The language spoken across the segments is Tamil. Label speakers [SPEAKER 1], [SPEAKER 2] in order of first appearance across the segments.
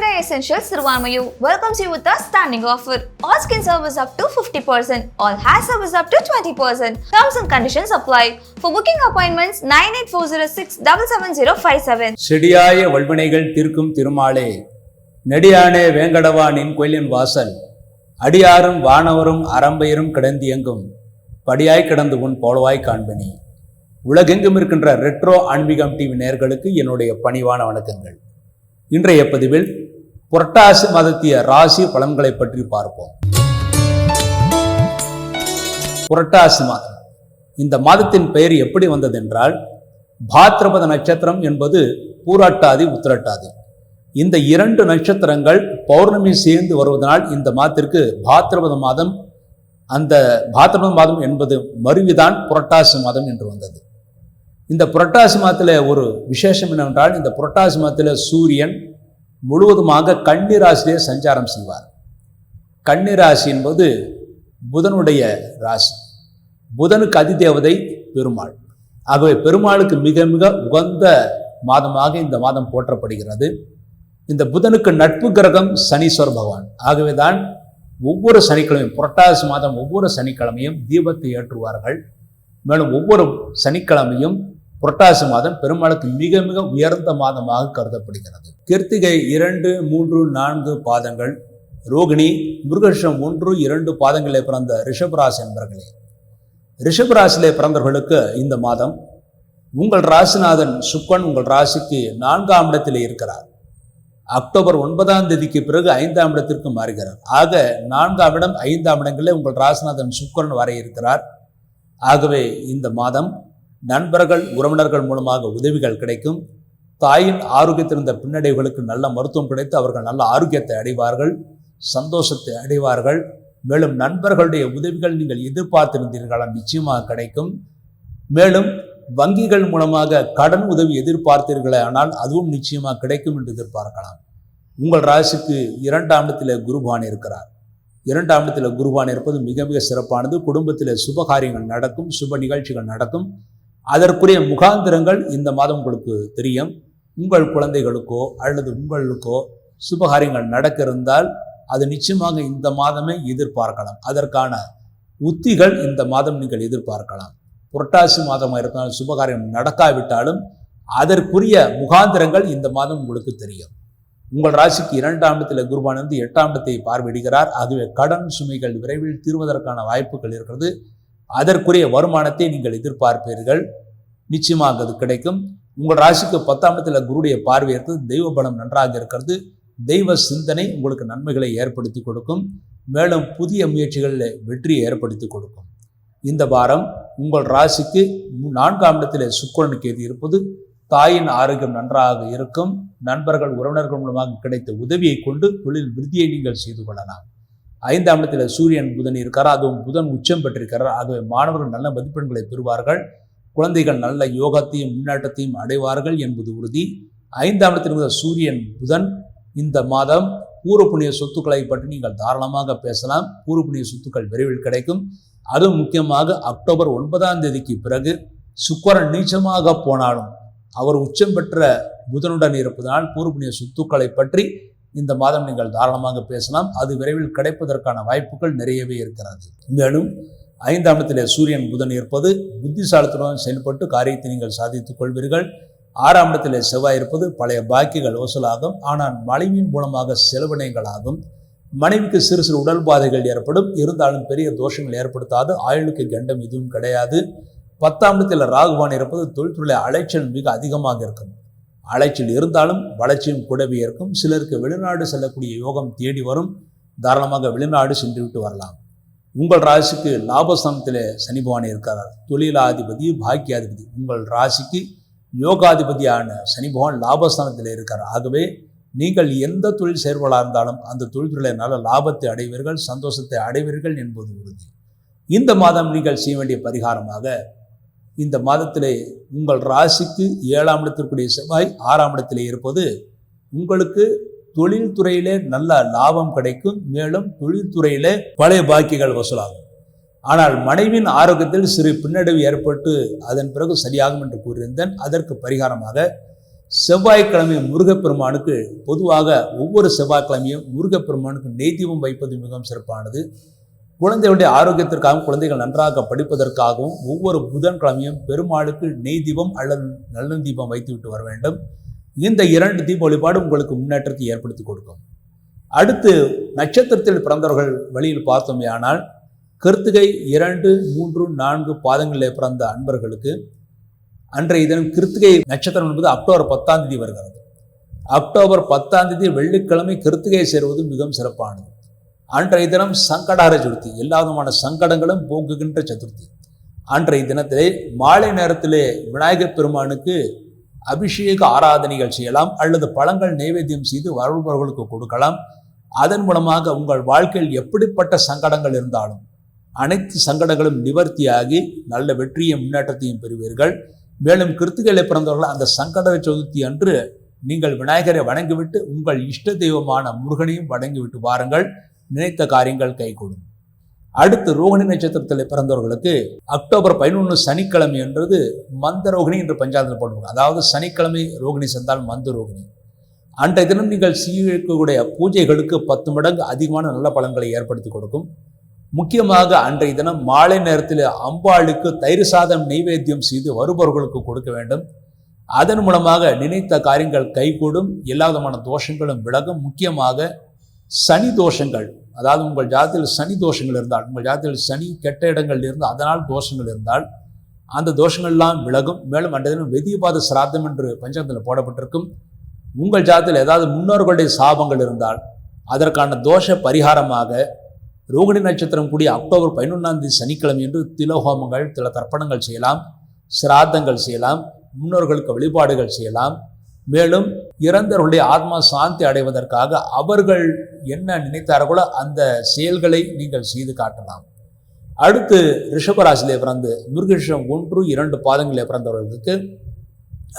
[SPEAKER 1] Hyundai Essentials Sirvanmayu welcomes you with a standing offer. All skin service up to 50%, all hair service up to 20%. Terms and conditions apply. For booking appointments, 98406 77057.
[SPEAKER 2] செடியாய வல்வினைகள் தீர்க்கும் திருமாலே நெடியானே வேங்கடவானின் கோயிலின் வாசல் அடியாரும் வானவரும் அறம்பெயரும் கிடந்தியங்கும் படியாய் கிடந்து உன் போலவாய் காண்பனி உலகெங்கும் இருக்கின்ற ரெட்ரோ ஆன்மீகம் டிவி நேயர்களுக்கு என்னுடைய பணிவான வணக்கங்கள் இன்றைய பதிவில் புரட்டாசி மதத்திய ராசி பலன்களை பற்றி பார்ப்போம். புரட்டாசி மாதம். இந்த மாதத்தின் பெயர் எப்படி வந்ததென்றால் பாத்ரபத நட்சத்திரம் என்பது பூராட்டாதி உத்திரட்டாதி. இந்த இரண்டு நட்சத்திரங்கள் பௌர்ணமி சேர்ந்து வருவதனால் இந்த மாதத்திற்கு பாத்ரபத மாதம் அந்த பாத்ரபத மாதம் என்பது மருவிதான் புரட்டாசி மாதம் என்று வந்தது. இந்த புரட்டாசி மாதத்தில் ஒரு விசேஷம் என்னவென்றால் இந்த புரட்டாசி மாதத்தில் சூரியன் முழுவதுமாக கன்னிராசிலே சஞ்சாரம் செய்வார். கன்னிராசி என்பது புதனுடைய ராசி. புதனுக்கு அதிதேவதை பெருமாள். ஆகவே பெருமாளுக்கு மிக மிக உகந்த மாதமாக இந்த மாதம் போற்றப்படுகிறது. இந்த புதனுக்கு நட்பு கிரகம் சனீஸ்வர் பகவான். ஆகவே தான் ஒவ்வொரு சனிக்கிழமையும் புரட்டாசி மாதம் ஒவ்வொரு சனிக்கிழமையும் தீபத்தை ஏற்றுவார்கள். மேலும் ஒவ்வொரு சனிக்கிழமையும் புரட்டாசி மாதம் பெருமாளுக்கு மிக மிக உயர்ந்த மாதமாக கருதப்படுகிறது. கிருத்திகை இரண்டு மூன்று நான்கு பாதங்கள் ரோகிணி மிருகஷம் ஒன்று இரண்டு பாதங்களில் பிறந்த ரிஷபராசி என்பர்களே ரிஷபராசிலே பிறந்தவர்களுக்கு இந்த மாதம் உங்கள் ராசிநாதன் சுக்கன் உங்கள் ராசிக்கு நான்காம் இடத்தில் இருக்கிறார். அக்டோபர் ஒன்பதாம் தேதிக்கு பிறகு ஐந்தாம் இடத்திற்கு மாறுகிறார். ஆக நான்காம் இடம் ஐந்தாம் இடங்களில் உங்கள் ராசிநாதன் சுக்கரன் வர இருக்கிறார். ஆகவே இந்த மாதம் நண்பர்கள் உறவினர்கள் மூலமாக உதவிகள் கிடைக்கும். தாயின் ஆரோக்கியத்திருந்த பின்னடைவுகளுக்கு நல்ல மருத்துவம் கிடைத்து அவர்கள் நல்ல ஆரோக்கியத்தை அடைவார்கள் சந்தோஷத்தை அடைவார்கள். மேலும் நண்பர்களுடைய உதவிகள் நீங்கள் எதிர்பார்த்திருந்தீர்களா? நிச்சயமாக கிடைக்கும். மேலும் வங்கிகள் மூலமாக கடன் உதவி எதிர்பார்த்தீர்களே ஆனால் அதுவும் நிச்சயமாக கிடைக்கும் என்று எதிர்பார்க்கலாம். உங்கள் ராசிக்கு இரண்டாம் இடத்தில் குருபான் இருக்கிறார். இரண்டாம் இடத்தில் குருபான் இருப்பது மிக மிக சிறப்பானது. குடும்பத்தில் சுபகாரியங்கள் நடக்கும் சுப நிகழ்ச்சிகள் நடக்கும். அதற்குரிய முகாந்திரங்கள் இந்த மாதம் உங்களுக்கு தெரியும். உங்கள் குழந்தைகளுக்கோ அல்லது உங்களுக்கோ சுபகாரியங்கள் நடக்க இருந்தால் அது நிச்சயமாக இந்த மாதமே எதிர்பார்க்கலாம். அதற்கான உத்திகள் இந்த மாதம் நீங்கள் எதிர்பார்க்கலாம். புரட்டாசி மாதமாக இருந்தாலும் சுபகாரியம் நடக்காவிட்டாலும் அதற்குரிய முகாந்திரங்கள் இந்த மாதம் உங்களுக்கு தெரியும். உங்கள் ராசிக்கு இரண்டாம் இடத்தில் குருபானந்து எட்டாம் இடத்தை பார்வையிடுகிறார். ஆகவே கடன் சுமைகள் விரைவில் தீர்வதற்கான வாய்ப்புகள் இருக்கிறது. அதற்குரிய வருமானத்தை நீங்கள் எதிர்பார்ப்பீர்கள். நிச்சயமாக அது கிடைக்கும். உங்கள் ராசிக்கு பத்தாம் இடத்துல குருடைய பார்வை இருக்கிறது. தெய்வ பலம் நன்றாக இருக்கிறது. தெய்வ சிந்தனை உங்களுக்கு நன்மைகளை ஏற்படுத்தி கொடுக்கும். மேலும் புதிய முயற்சிகளில் வெற்றியை ஏற்படுத்தி கொடுக்கும். இந்த வாரம் உங்கள் ராசிக்கு நான்காம் இடத்தில் சுக்கரன் கேது இருப்பது. தாயின் ஆரோக்கியம் நன்றாக இருக்கும். நண்பர்கள் உறவினர்கள் மூலமாக கிடைத்த உதவியை கொண்டு தொழில் விருத்தியை நீங்கள் செய்து கொள்ளலாம். ஐந்தாம் இடத்தில் சூரியன் புதன் இருக்கார்? அதுவும் புதன் உச்சம் பெற்றிருக்கிறார். ஆகவே மாணவர்கள் நல்ல மதிப்பெண்களை பெறுவார்கள். குழந்தைகள் நல்ல யோகத்தையும் முன்னேற்றத்தையும் அடைவார்கள் என்பது உறுதி. ஐந்தாம் இடத்தில் இருந்த சூரியன் புதன் இந்த மாதம் பூர்வ சொத்துக்களை பற்றி நீங்கள் தாராளமாக பேசலாம். பூர்வ சொத்துக்கள் விரைவில் கிடைக்கும். அதுவும் முக்கியமாக அக்டோபர் ஒன்பதாம் தேதிக்கு பிறகு சுக்கரன் நீச்சமாக போனாலும் அவர் உச்சம் பெற்ற புதனுடன் இருப்பதனால் பூர்வ சொத்துக்களை பற்றி இந்த மாதம் நீங்கள் தாராளமாக பேசலாம். அது விரைவில் கிடைப்பதற்கான வாய்ப்புகள் நிறையவே இருக்கிறது. மேலும் ஐந்தாம் இடத்திலே சூரியன் புதன் இருப்பது புத்திசாலத்துடன் செயல்பட்டு காரியத்தை நீங்கள் சாதித்துக் கொள்வீர்கள். ஆறாம் இடத்திலே செவ்வாய் இருப்பது பழைய பாக்கிகள் வசூலாகும் ஆனால் மனைவியின் மூலமாக செலவினங்களாகும். மனைவிக்கு சிறு சிறு உடல் பாதைகள் ஏற்படும். இருந்தாலும் பெரிய தோஷங்கள் ஏற்படுத்தாது. ஆயுளுக்கு கண்டம் எதுவும் கிடையாது. பத்தாம் இடத்தில் ராகுவான் இருப்பது தொழில்துறை அலைச்சல் மிக அதிகமாக இருக்கும். அலைச்சல் இருந்தாலும் வளர்ச்சியும் கூடவே இருக்கும். சிலருக்கு வெளிநாடு செல்லக்கூடிய யோகம் தேடி வரும். தாராளமாக வெளிநாடு சென்று விட்டு வரலாம். உங்கள் ராசிக்கு லாபஸ்தானத்தில் சனி பகவான் இருக்கிறார் தொழிலாதிபதி பாக்கியாதிபதி உங்கள் ராசிக்கு யோகாதிபதியான சனி பகவான் லாபஸ்தானத்தில் இருக்கார். ஆகவே நீங்கள் எந்த தொழில் செயல்பாடாக இருந்தாலும் அந்த தொழில்துறையில் நல்ல லாபத்தை அடைவீர்கள் சந்தோஷத்தை அடைவீர்கள் என்பது உறுதி. இந்த மாதம் நீங்கள் செய்ய வேண்டிய பரிகாரமாக இந்த மாதத்திலே உங்கள் ராசிக்கு ஏழாம் இடத்திற்குரிய செவ்வாய் ஆறாம் இடத்திலே இருப்பது உங்களுக்கு தொழில்துறையிலே நல்ல லாபம் கிடைக்கும். மேலும் தொழில்துறையிலே பழைய பாக்கிகள் வசூலாகும். ஆனால் மனைவின் ஆரோக்கியத்தில் சிறு பின்னடைவு ஏற்பட்டு அதன் பிறகு சரியாகும் என்று கூறியிருந்தேன். அதற்கு பரிகாரமாக செவ்வாய்க்கிழமை முருகப்பெருமானுக்கு பொதுவாக ஒவ்வொரு செவ்வாய்க்கிழமையும் முருகப்பெருமானுக்கு நெய்தீபம் வைப்பது மிகவும் சிறப்பானது. குழந்தைகளுடைய ஆரோக்கியத்திற்காகவும் குழந்தைகள் நன்றாக படிப்பதற்காகவும் ஒவ்வொரு புதன்கிழமையும் பெருமாளுக்கு நெய் தீபம் அல்லது நல்ல தீபம் வைத்துவிட்டு வர வேண்டும். இந்த இரண்டு தீப வழிபாடு உங்களுக்கு முன்னேற்றத்தை ஏற்படுத்தி கொடுக்கும். அடுத்து நட்சத்திரத்தில் பிறந்தவர்கள் வழியில் பார்த்தோமே ஆனால் கிருத்திகை இரண்டு மூன்று நான்கு பாதங்களில் பிறந்த அன்பர்களுக்கு அன்றைய தினம் கிருத்திகை நட்சத்திரம் என்பது அக்டோபர் பத்தாம் தேதி வருகிறது. அக்டோபர் பத்தாம் தேதி வெள்ளிக்கிழமை கிருத்திகை சேருவது மிகவும் சிறப்பானது. அன்றைய தினம் சங்கடார சதுர்த்தி எல்லா விதமான சங்கடங்களும் போக்குகின்ற சதுர்த்தி. அன்றைய தினத்திலே மாலை நேரத்திலே விநாயகர் பெருமானுக்கு அபிஷேக ஆராதனைகள் செய்யலாம் அல்லது பழங்கள் நைவேத்தியம் செய்து வருபவர்களுக்கு கொடுக்கலாம். அதன் மூலமாக உங்கள் வாழ்க்கையில் எப்படிப்பட்ட சங்கடங்கள் இருந்தாலும் அனைத்து சங்கடங்களும் நிவர்த்தியாகி நல்ல வெற்றியும் முன்னேற்றத்தையும் பெறுவீர்கள். மேலும் கிருத்துக்களை பிறந்தவர்கள் அந்த சங்கட சதுர்த்தி அன்று நீங்கள் விநாயகரை வணங்கிவிட்டு உங்கள் இஷ்ட தெய்வமான முருகனையும் வணங்கிவிட்டு வாருங்கள். நினைத்த காரியங்கள் கைகூடும். அடுத்து ரோகிணி நட்சத்திரத்தில் பிறந்தவர்களுக்கு அக்டோபர் பதினொன்று சனிக்கிழமை என்றது மந்த ரோகிணி என்று பஞ்சாயத்தில் போடுவாங்க அதாவது சனிக்கிழமை ரோகிணி சென்றால் மந்த ரோகிணி. அன்றைய தினம் நீங்கள் செய்யக்கூடிய பூஜைகளுக்கு பத்து மடங்கு அதிகமான நல்ல பலன்களை ஏற்படுத்தி கொடுக்கும். முக்கியமாக அன்றைய தினம் மாலை நேரத்தில் அம்பாளுக்கு தயிர் சாதம் நெய்வேத்தியம் செய்து வருபவர்களுக்கு கொடுக்க வேண்டும். அதன் மூலமாக நினைத்த காரியங்கள் கைகூடும். எல்லா விதமான தோஷங்களும் விலகும். முக்கியமாக சனி தோஷங்கள் அதாவது உங்கள் ஜாதத்தில் சனி தோஷங்கள் இருந்தால் உங்கள் ஜாதத்தில் சனி கெட்ட இடங்கள் இருந்து அதனால் தோஷங்கள் இருந்தால் அந்த தோஷங்கள்லாம் விலகும். மேலும் அன்றைய தினம் வெதியபாத சிராத்தம் என்று பஞ்சாங்கத்தில் போடப்பட்டிருக்கும். உங்கள் ஜாதத்தில் ஏதாவது முன்னோர்களுடைய சாபங்கள் இருந்தால் அதற்கான தோஷ பரிகாரமாக ரோகிணி நட்சத்திரம் கூடிய அக்டோபர் பதினொன்றாம் தேதி சனிக்கிழமை என்று திலோகோமங்கள் தில தர்ப்பணங்கள் செய்யலாம் சிராத்தங்கள் செய்யலாம் முன்னோர்களுக்கு வழிபாடுகள் செய்யலாம். மேலும் இறந்தவர்களுடைய ஆத்மா சாந்தி அடைவதற்காக அவர்கள் என்ன நினைத்தார்களோ அந்த செயல்களை நீங்கள் செய்து காட்டலாம். அடுத்து ரிஷபராசிலே பிறந்து மிருகஷம் ஒன்று இரண்டு பாதங்களிலே பிறந்தவர்களுக்கு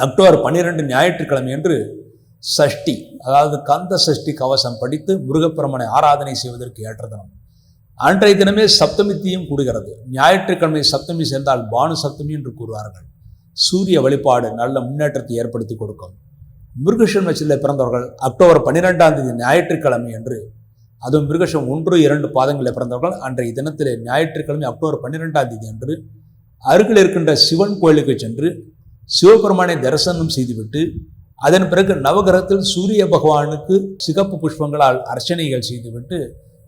[SPEAKER 2] அக்டோபர் பன்னிரெண்டு ஞாயிற்றுக்கிழமை என்று சஷ்டி அதாவது கந்த சஷ்டி கவசம் படித்து முருகப்பெருமனை ஆராதனை செய்வதற்கு ஏற்ற தினம் அன்றைய தினமே சப்தமித்தியும் கூடுகிறது. ஞாயிற்றுக்கிழமை சப்தமி சேர்ந்தால் பானு சப்தமி என்று கூறுவார்கள். சூரிய வழிபாடு நல்ல முன்னேற்றத்தை ஏற்படுத்தி கொடுக்கும். மிருகஷம் நட்சத்திரத்தில் பிறந்தவர்கள் அக்டோபர் பன்னிரெண்டாம் தேதி ஞாயிற்றுக்கிழமை என்று அதுவும் மிருகஷம் ஒன்று இரண்டு பாதங்களில் பிறந்தவர்கள் அன்றைய தினத்தில் ஞாயிற்றுக்கிழமை அக்டோபர் பன்னிரெண்டாம் தேதி அன்று அருகில் இருக்கின்ற சிவன் கோயிலுக்கு சென்று சிவபெருமானை தரிசனம் செய்துவிட்டு அதன் பிறகு நவகிரகத்தில் சூரிய பகவானுக்கு சிகப்பு புஷ்பங்களால் அர்ச்சனைகள் செய்துவிட்டு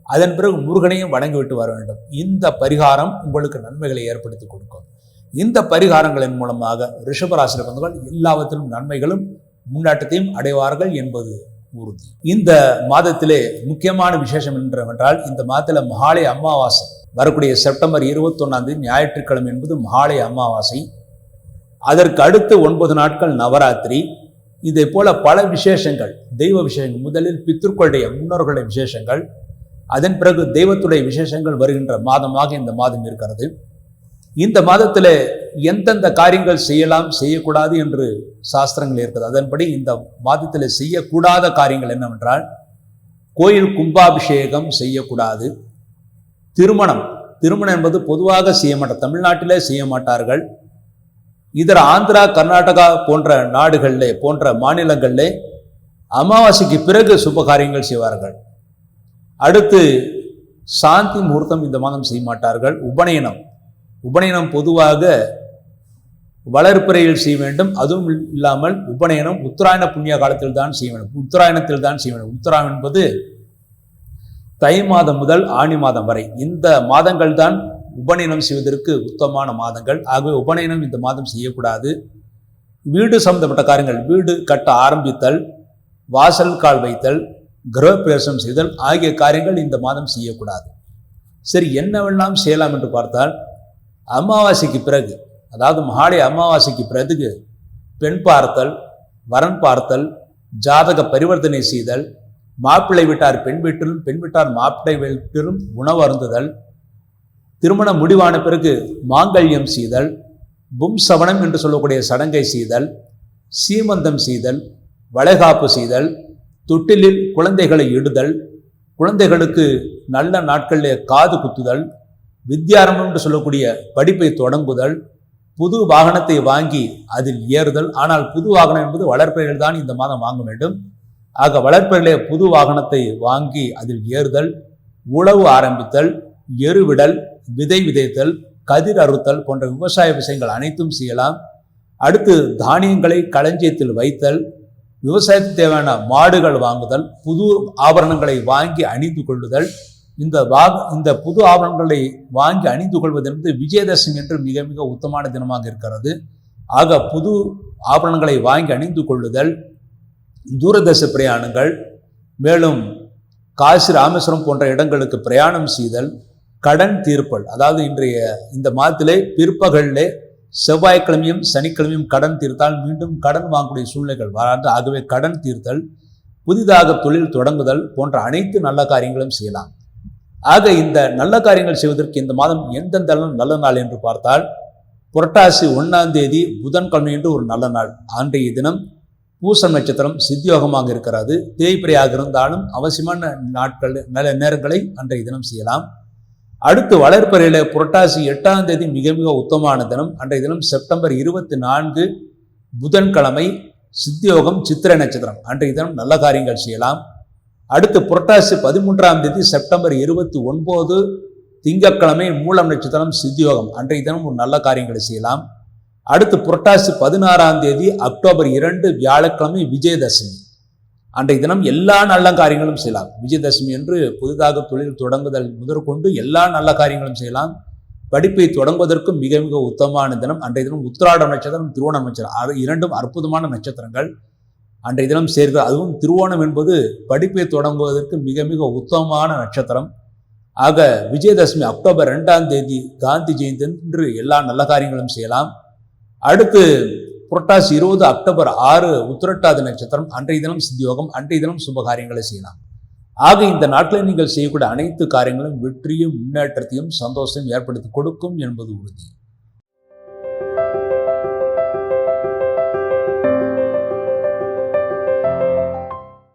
[SPEAKER 2] அதன் பிறகு முருகனையும் வணங்கிவிட்டு வர வேண்டும். இந்த பரிகாரம் உங்களுக்கு நன்மைகளை ஏற்படுத்தி கொடுக்கும். இந்த பரிகாரங்களின் மூலமாக ரிஷபராசியில் பிறந்தவர்கள் எல்லாவற்றிலும் நன்மைகளும் முன்னேற்றத்தையும் அடைவார்கள் என்பது உறுதி. இந்த மாதத்திலே முக்கியமான விசேஷம் என்னவென்றால் இந்த மாதத்தில் மகாலய அமாவாசை. வரக்கூடிய செப்டம்பர் இருபத்தொன்னாம் தேதி ஞாயிற்றுக்கிழமை என்பது மகாலய அமாவாசை. அதற்கு அடுத்து ஒன்பது நாட்கள் நவராத்திரி. இதை போல பல விசேஷங்கள் தெய்வ விசேஷங்கள் முதலில் பித்திருக்களுடைய முன்னோர்களுடைய விசேஷங்கள் அதன் பிறகு தெய்வத்துடைய விசேஷங்கள் வருகின்ற மாதமாக இந்த மாதம் இருக்கிறது. இந்த மாதத்தில் எந்தெந்த காரியங்கள் செய்யலாம் செய்யக்கூடாது என்று சாஸ்திரங்கள் இருக்கிறது அதன்படி இந்த மாதத்தில் செய்யக்கூடாத காரியங்கள் என்னவென்றால் கோயில் கும்பாபிஷேகம் செய்யக்கூடாது. திருமணம். திருமணம் என்பது பொதுவாக செய்ய மாட்டார் தமிழ்நாட்டிலே செய்ய மாட்டார்கள். இதர ஆந்திரா கர்நாடகா போன்ற நாடுகளில் போன்ற மாநிலங்களிலே அமாவாசைக்கு பிறகு சுப காரியங்கள் செய்வார்கள். அடுத்து சாந்தி முகூர்த்தம் இந்த மாதம் செய்ய மாட்டார்கள். உபநயனம். உபநயனம் பொதுவாக வளர்ப்பிறையில் செய்ய வேண்டும். அதுவும் இல்லாமல் உபநயனம் உத்தராயண புண்ணிய காலத்தில் தான் செய்ய வேண்டும். உத்தராயணத்தில் தான் செய்ய வேண்டும். உத்தராயணம் என்பது தை மாதம் முதல் ஆணி மாதம் வரை. இந்த மாதங்கள் தான் உபநயனம் செய்வதற்கு உத்தமமான மாதங்கள். ஆகவே உபநயனம் இந்த மாதம் செய்யக்கூடாது. வீடு சம்பந்தப்பட்ட காரியங்கள் வீடு கட்ட ஆரம்பித்தல் வாசல் கால் வைத்தல் கிரகப்பிரவேசம் செய்தல் ஆகிய காரியங்கள் இந்த மாதம் செய்யக்கூடாது. சரி என்னவெல்லாம் செய்யலாம் என்று பார்த்தால் அமாவாசைக்கு பிறகு அதாவது மகாலய அமாவாசைக்கு பிறகு பெண் பார்த்தல் வரன் பார்த்தல் ஜாதக பரிவர்த்தனை செய்தல் மாப்பிள்ளை விட்டார் பெண் வீட்டிலும் பெண் விட்டார் மாப்பிள்ளை வீட்டிலும் உணவு அருந்துதல் திருமணம் முடிவான பிறகு மாங்கல்யம் செய்தல் பும் சவணம் என்று சொல்லக்கூடிய சடங்கை செய்தல் சீமந்தம் செய்தல் வளைகாப்பு செய்தல் தொட்டிலில் குழந்தைகளை இடுதல் குழந்தைகளுக்கு நல்ல நாட்களிலே காது குத்துதல் வித்யாரம்பம் என்று சொல்லக்கூடிய படிப்பை தொடங்குதல் புது வாகனத்தை வாங்கி அதில் ஏறுதல். ஆனால் புது வாகனம் என்பது வளர்ப்பைகள் தான் இந்த மாதம் வாங்க வேண்டும். ஆக வளர்ப்பையிலே புது வாகனத்தை வாங்கி அதில் ஏறுதல் உழவு ஆரம்பித்தல் எருவிடல் விதை விதைத்தல் கதிர் அறுத்தல் போன்ற விவசாய விஷயங்கள் அனைத்தும் செய்யலாம். அடுத்து தானியங்களை களஞ்சியத்தில் வைத்தல் விவசாயத்துக்கு தேவையான மாடுகள் வாங்குதல் புது ஆபரணங்களை வாங்கி அணிந்து கொள்ளுதல் இந்த வாக இந்த புது ஆபரணங்களை வாங்கி அணிந்து கொள்வது என்பது விஜயதசமி என்று மிக மிக உத்தமான தினமாக இருக்கிறது. ஆக புது ஆபரணங்களை வாங்கி அணிந்து கொள்ளுதல் தூரதேச பிரயாணங்கள் மேலும் காசி ராமேஸ்வரம் போன்ற இடங்களுக்கு பிரயாணம் செய்தல் கடன் தீர்ப்பல் அதாவது இன்றைய இந்த மாதத்திலே பிற்பகலிலே செவ்வாய்க்கிழமையும் சனிக்கிழமையும் கடன் தீர்த்தால் மீண்டும் கடன் வாங்கக்கூடிய சூழ்நிலைகள் வராது ஆகவே கடன் தீர்த்தல் புதிதாக தொழில் தொடங்குதல் போன்ற அனைத்து நல்ல காரியங்களும் செய்யலாம். ஆக இந்த நல்ல காரியங்கள் செய்வதற்கு இந்த மாதம் எந்தெந்த நல்ல நாள் என்று பார்த்தால் புரட்டாசி ஒன்றாம் தேதி புதன்கிழமை என்று ஒரு நல்ல நாள். அன்றைய தினம் பூசம் நட்சத்திரம் சித்தியோகமாக இருக்கிறது. தேய்பிரையாக இருந்தாலும் அவசியமான நாட்கள் நல்ல நேரங்களை அன்றைய தினம் செய்யலாம். அடுத்து வளர்ப்பறையில் புரட்டாசி எட்டாம் தேதி மிக மிக உத்தமான தினம். அன்றைய தினம் செப்டம்பர் இருபத்தி நான்கு புதன்கிழமை சித்தியோகம் சித்திரை நட்சத்திரம். அன்றைய தினம் நல்ல காரியங்கள் செய்யலாம். அடுத்து புரட்டாசி பதிமூன்றாம் தேதி செப்டம்பர் இருபத்தி ஒன்பது திங்கக்கிழமை மூலம் நட்சத்திரம் சித்தியோகம். அன்றைய தினம் ஒரு நல்ல காரியங்களை செய்யலாம். அடுத்து புரட்டாசி பதினாறாம் தேதி அக்டோபர் இரண்டு வியாழக்கிழமை விஜயதசமி. அன்றைய தினம் எல்லா நல்ல காரியங்களும் செய்யலாம். விஜயதசமி என்று புதிதாக தொழில் தொடங்குதல் முதற்கொண்டு எல்லா நல்ல காரியங்களும் செய்யலாம். படிப்பை தொடங்குவதற்கும் மிக மிக உத்தமமான தினம். அன்றைய தினம் உத்திராட நட்சத்திரம் திருவோண நட்சத்திரம். இரண்டும் அற்புதமான நட்சத்திரங்கள். அன்றைய தினம் சேர்க்க அதுவும் திருவோணம் என்பது படிப்பை தொடங்குவதற்கு மிக மிக உத்தமமான நட்சத்திரம். ஆக விஜயதசமி அக்டோபர் ரெண்டாம் தேதி காந்தி ஜெயந்தி என்று எல்லா நல்ல காரியங்களும் செய்யலாம். அடுத்து புரட்டாசி இருபது அக்டோபர் ஆறு உத்திரட்டாதி நட்சத்திரம். அன்றைய தினம் சித்தியோகம் அன்றைய தினம் சுப காரியங்களை செய்யலாம். ஆக இந்த நாட்களில் நீங்கள் செய்யக்கூடிய அனைத்து காரியங்களும் வெற்றியும் முன்னேற்றத்தையும் சந்தோஷத்தையும் ஏற்படுத்தி கொடுக்கும் என்பது உறுதி.